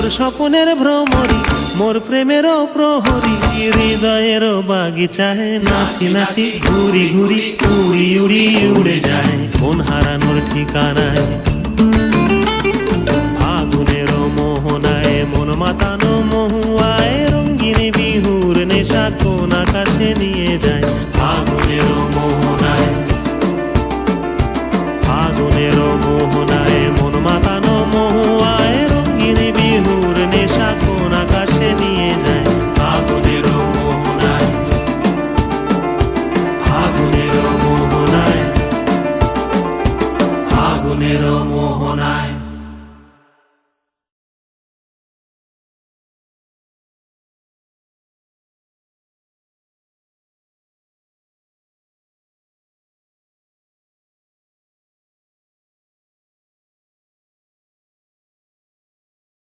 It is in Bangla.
তোর স্বপ্নের ভ্রমরি মোর প্রেমের প্রহরি, হৃদয়ের বাগিচায় নাচি নাচি ঘুরি ঘুরি, উড়ি উড়ি উড়ে যায় কোন হারানোর ঠিকানায়। ফাগুনের মোহনায় মন মাতানো মহুয়ায়, রঙ্গিনী বিহুর নেশা কোন আকাশে নিয়ে যায়। ফাগুন প্রেমের মোহনায়